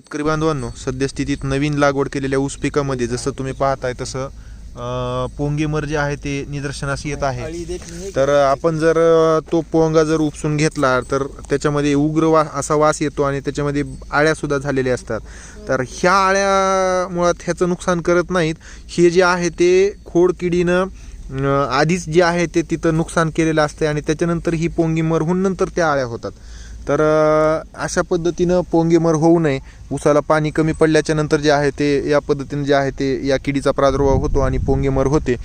शेतकरी बांधवांनो सद्यस्थितीत नवीन लागवड केलेल्या ऊस पिकामध्ये जसं तुम्ही पाहताय तसं अं, पोंगेमर जे आहे ते निदर्शनास येत आहे. तर आपण जर अं, तो पोंगा जर उपसून घेतला तर त्याच्यामध्ये उग्र वा असा वास येतो आणि त्याच्यामध्ये आळ्या सुद्धा झालेल्या असतात. तर ह्या आळ्या मुळात ह्याचं नुकसान करत नाहीत. हे जे आहे ते खोडकिडीनं अं, आधीच जे आहे ते तिथं नुकसान केलेलं असते आणि त्याच्यानंतर ही पोंगीमर होऊन नंतर त्या आळ्या होतात. तर अशा पद्धतीनं पोंगेमर होऊ नये. उसाला पाणी कमी पडल्याच्या नंतर जे आहे ते या पद्धतीनं जे आहे ते या किडीचा प्रादुर्भाव होतो आणि पोंगेमर होते.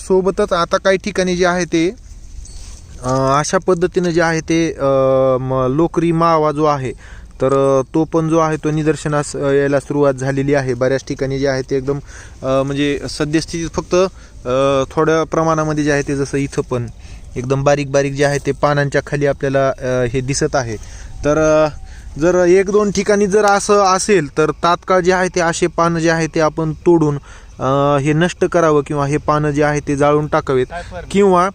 सोबतच आता काही ठिकाणी जे आहे ते अशा पद्धतीनं जे आहे ते लोकरी मावा जो आहे तर तो पण जो आहे तो निदर्शनास यायला सुरुवात झालेली आहे. बऱ्याच ठिकाणी जे आहे ते एकदम म्हणजे सद्यस्थितीत फक्त थोड्या प्रमाणामध्ये जे आहे ते जसं इथं पण. एकदम बारीक बारीक जे आहे ते पानांच्या खाली आपल्याला हे दिसत आहे. तर जर एक दोन ठिकाणी जर असं असेल तर तात्काळ जे आहे ते असे पानं जे आहे ते आपण तोडून हे नष्ट करावं किंवा हे पानं जे आहे ते जाळून टाकावेत. किंवा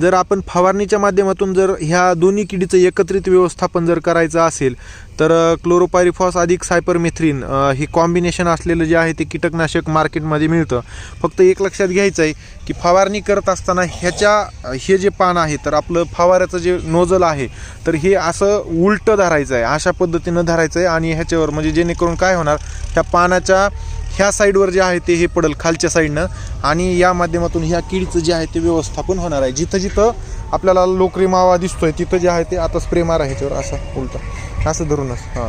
जर आपण फवारणीच्या माध्यमातून जर ह्या दोन्ही किडीचं एकत्रित व्यवस्थापन जर करायचं असेल तर क्लोरोपायरिफॉस अधिक सायपरमेथ्रिन हे कॉम्बिनेशन असलेलं जे आहे ते कीटकनाशक मार्केटमध्ये मिळतं. फक्त एक लक्षात घ्यायचं आहे की फवारणी करत असताना ह्याच्या हे जे पान आहे तर आपलं फवाऱ्याचं जे नोजल आहे तर हे असं उलटं धरायचं आहे अशा पद्धतीनं धरायचं आहे आणि ह्याच्यावर म्हणजे जेणेकरून काय होणार ह्या पानाच्या ह्या साईडवर जे आहे ते हे पडल खालच्या साईडनं. आणि या माध्यमातून ह्या किडीचं जे आहे ते व्यवस्थापन होणार आहे. जिथं जिथं आपल्याला लोकरी मावा दिसतोय तिथं जे आहे ते आता स्प्रे मारा ह्याच्यावर असं उलटा. असं धरूनच हां.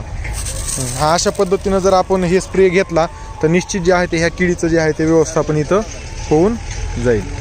हा अशा पद्धतीनं जर आपण हे स्प्रे घेतला तर निश्चित जे आहे ते ह्या किडीचं जे आहे ते व्यवस्थापन इथं होऊन जाईल.